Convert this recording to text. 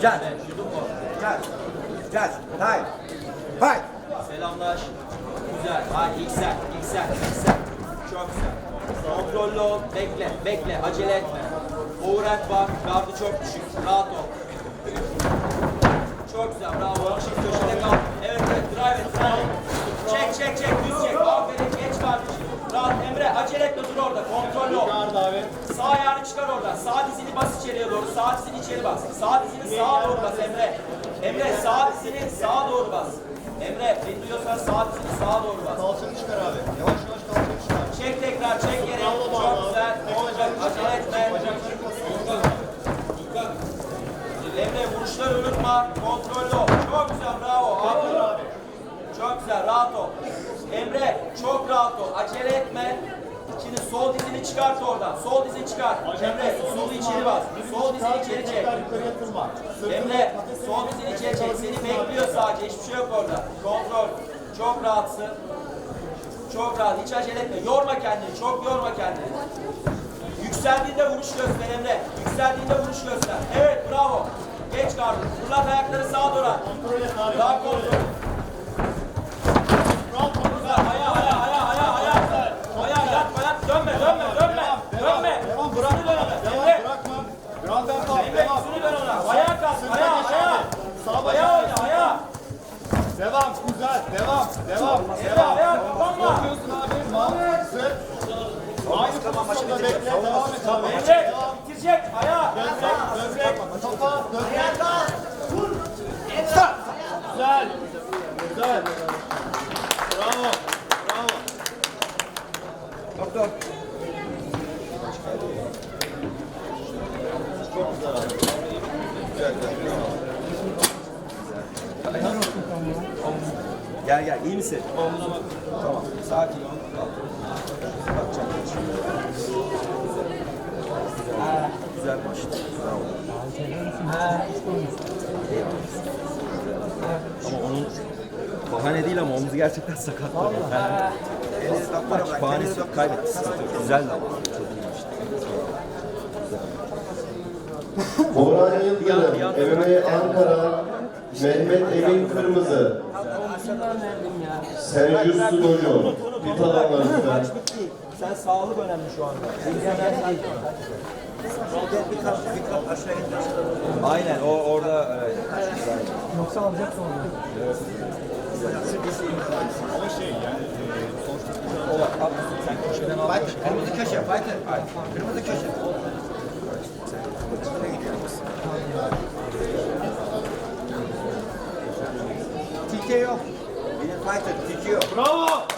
Gel. Gel. Gel. Hay. Hay. Selamlaş. Güzel. İlk sen, ilk sen. Çok güzel. Kontrollü ol. Bekle, bekle. Acele etme. Overhand var. Gardı çok düşük. Rahat ol. Çok güzel. Bravo. Şimdi köşede kal. Evet, evet. Drive et, drive et. Çek, çek, çek. Düz çek. Aferin. Geç kardeşim. Rahat. Emre acele etme. Dur orada. Kontrollü ol. Sağ ayağını çıkar oradan. Sağ dizini bas içeriye doğru. Sağ dizini içeri bas. Sağ dizini sağa doğru bas Emre. Emre sağ dizini sağa doğru bas. Emre beni duyuyorsan sağ dizini sağa doğru bas. Kalçanı çıkar abi. Yavaş yavaş kalçanı çıkar. Çek tekrar çek yere. Çok güzel. Olacak. Acele etme. Vuruşları unutma. Kontrollü ol. Çok güzel. Bravo. Aferin. Çok güzel. Rahat ol. Emre çok rahat ol. Acele etme. Şimdi sol dizini çıkart oradan. Sol dizini çıkart. Emre solu içeri bas. Sol dizini içeri çek. Emre sol dizini içeri çek. Seni bekliyor sadece. Hiçbir şey yok orada. Kontrol. Çok rahatsın. Çok rahat. Hiç acele etme. Yorma kendini. Çok yorma kendini. Yükseldiğinde vuruş göster Emre. Yükseldiğinde vuruş göster. Evet bravo. Kardı. Fırlat ayakları sağa doğru. Daha kontrol. Güzel. Aya aya aya aya aya. Aya yatma yat. Dönme dönme dönme. Dönme. Bırak. dön ona. Devam Emre. Emre Devam. üstünü dön ona. Ayağa kalk. Ayağa ayağa. Sağ Ayağa oyna ayağa. Devam. Güzel. Devam. Devam. Devam. ayağa kapanma. Yapıyorsun abi. Mantıksız. Aynı pozisyonda bekle. Devam et abi. Emre bitirecek. Güzel. Bravo. Bravo. Doktor. Gel gel iyi misin? Tamam sakin ol. Bakacağım. Ha, Güzel başladı. Bravo. Ama onun bahane değil ama omzu gerçekten sakat. Ha. Maç bahanesi yok kaybetti. Sıkıntı yok. Güzeldi ama. Orhan Yıldırım, MMA Ankara, Mehmet Emin Kırmızı, Sergio alanlarında. Maç bitti. Sen sağlık önemli şu anda. Aynen, o orada evet. Yoksa alacaksın onu. Ama şey yani sonuçta O bak, al, sen köşeden al. Kırmızı köşe, Fighter. Kırmızı köşe. TKO. Yine Fighter, TKO. Bravo.